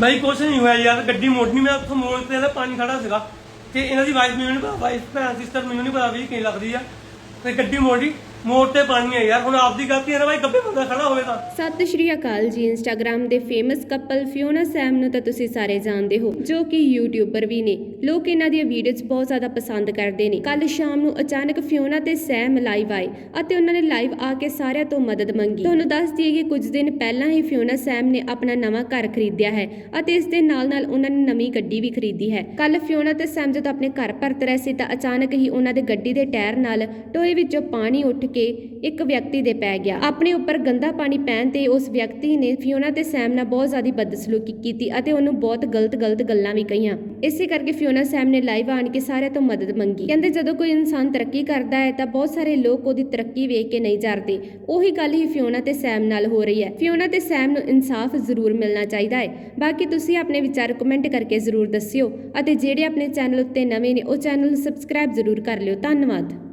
ਬਾਈ ਕੁਛ ਨਹੀਂ ਹੋਇਆ ਯਾਰ, ਗੱਡੀ ਮੋੜਨੀ ਮੈਂ ਉੱਥੋਂ ਮੋੜ ਤੇ ਇਹਦਾ ਪਾਣੀ ਖੜਾ ਸੀਗਾ। ਤੇ ਇਹਨਾਂ ਦੀ ਵਾਈਫ ਮੈਨੂੰ ਨਹੀਂ ਪਤਾ ਵਾਈਫ ਭੈਣ ਸਿਸਟਰ ਮੈਨੂੰ ਨਹੀਂ ਪਤਾ ਵੀ ਕੀ ਲੱਗਦੀ ਆ। ਤੇ ਗੱਡੀ ਮੋੜੀ ਮੋੜ ਤੇ ਪਾਣੀ ਹੈ ਯਾਰ, ਹੁਣ ਆਪਦੀ ਗਲਤੀ ਹੈ ਨਾ ਬਾਈ, ਗੱਬੇ ਬੰਦਾ ਖੜਾ ਹੋਵੇ ਤਾਂ। ਸਤਿ ਸ਼੍ਰੀ ਅਕਾਲ ਜੀ ਇੰਸਟਾਗ੍ਰam ਦੇ ਫੇਮਸ ਕਪਲ ਫਿਓਨਾ ਸੈਮ ਨੂੰ ਤਾਂ ਤੁਸੀਂ ਸਾਰੇ ਜਾਣਦੇ ਹੋ, ਜੋ ਕਿ ਯੂਟਿਊਬਰ ਵੀ ਨੇ। ਲੋਕ ਇਹਨਾਂ ਦੀਆਂ ਵੀਡੀਓਜ਼ ਬਹੁਤ ਜ਼ਿਆਦਾ ਪਸੰਦ ਕਰਦੇ ਨੇ। ਕੱਲ ਸ਼ਾਮ ਨੂੰ ਅਚਾਨਕ ਫਿਓਨਾ ਤੇ ਸੈਮ ਲਾਈਵ ਆਏ ਅਤੇ ਉਹਨਾਂ ਨੇ ਲਾਈਵ ਆ ਕੇ ਸਾਰਿਆਂ ਤੋਂ ਮਦਦ ਮੰਗੀ। ਤੁਹਾਨੂੰ ਦੱਸ ਦਈਏ ਕਿ ਕੁਝ ਦਿਨ ਪਹਿਲਾਂ ਹੀ ਫਿਓਨਾ ਸੈਮ ਨੇ ਆਪਣਾ ਨਵਾਂ ਘਰ ਖਰੀਦਿਆ ਹੈ ਅਤੇ ਇਸ ਦੇ ਨਾਲ-ਨਾਲ ਉਹਨਾਂ ਨੇ ਨਵੀਂ ਗੱਡੀ ਵੀ ਖਰੀਦੀ ਹੈ। ਕੱਲ ਫਿਓਨਾ ਤੇ ਸੈਮ ਜਦੋਂ ਆਪਣੇ ਘਰ ਪਰਤ ਰਹੇ ਸੀ ਤਾਂ ਅਚਾਨਕ ਹੀ ਉਹਨਾਂ ਦੇ ਗੱਡੀ ਦੇ ਟਾਇਰ ਨਾਲ ਟੋਏ ਵਿੱਚੋਂ ਪਾਣੀ ਉੱਠ ਕੇ ਇੱਕ ਵਿਅਕਤੀ ਦੇ ਪੈ ਗਿਆ। ਆਪਣੇ ਉੱਪਰ ਗੰਦਾ ਪਾਣੀ ਪੈਣ ਤੇ ਉਸ ਵਿਅਕਤੀ ਨੇ ਫਿਓਨਾ ਤੇ ਸੈਮ ਨਾਲ ਬਹੁਤ ਜ਼ਿਆਦਾ ਬਦਸਲੂਕੀ ਕੀਤੀ ਅਤੇ ਉਹਨੂੰ ਬਹੁਤ ਗਲਤ-ਗਲਤ ਗੱਲਾਂ ਵੀ ਕਹੀਆਂ। ਇਸੇ ਕਰਕੇ ਫਿਓਨਾ ਸੈਮ ਨੇ ਲਾਈਵ ਆਣ ਕੇ ਸਾਰਿਆਂ ਤੋਂ ਮਦਦ ਮੰਗੀ। ਕਹਿੰਦੇ ਜਦੋਂ ਕੋਈ ਇਨਸਾਨ ਤਰੱਕੀ ਕਰਦਾ ਹੈ ਤਾਂ ਬਹੁਤ ਸਾਰੇ ਲੋਕ ਉਹਦੀ ਤਰੱਕੀ ਵੇਖ ਕੇ ਨਹੀਂ ਜਰਦੇ। ਉਹੀ ਗੱਲ ਹੀ ਫਿਓਨਾ ਤੇ ਸੈਮ ਨਾਲ ਹੋ ਰਹੀ ਹੈ। ਫਿਓਨਾ ਤੇ ਸੈਮ ਨੂੰ ਇਨਸਾਫ ਜ਼ਰੂਰ ਮਿਲਣਾ ਚਾਹੀਦਾ ਹੈ। ਬਾਕੀ ਤੁਸੀਂ ਆਪਣੇ ਵਿਚਾਰ ਕਮੈਂਟ ਕਰਕੇ ਜ਼ਰੂਰ ਦੱਸਿਓ ਅਤੇ ਜਿਹੜੇ ਆਪਣੇ ਚੈਨਲ ਉੱਤੇ ਨਵੇਂ ਨੇ, ਉਹ ਚੈਨਲ ਸਬਸਕ੍ਰਾਈਬ ਜ਼ਰੂਰ ਕਰ ਲਿਓ। ਧੰਨਵਾਦ।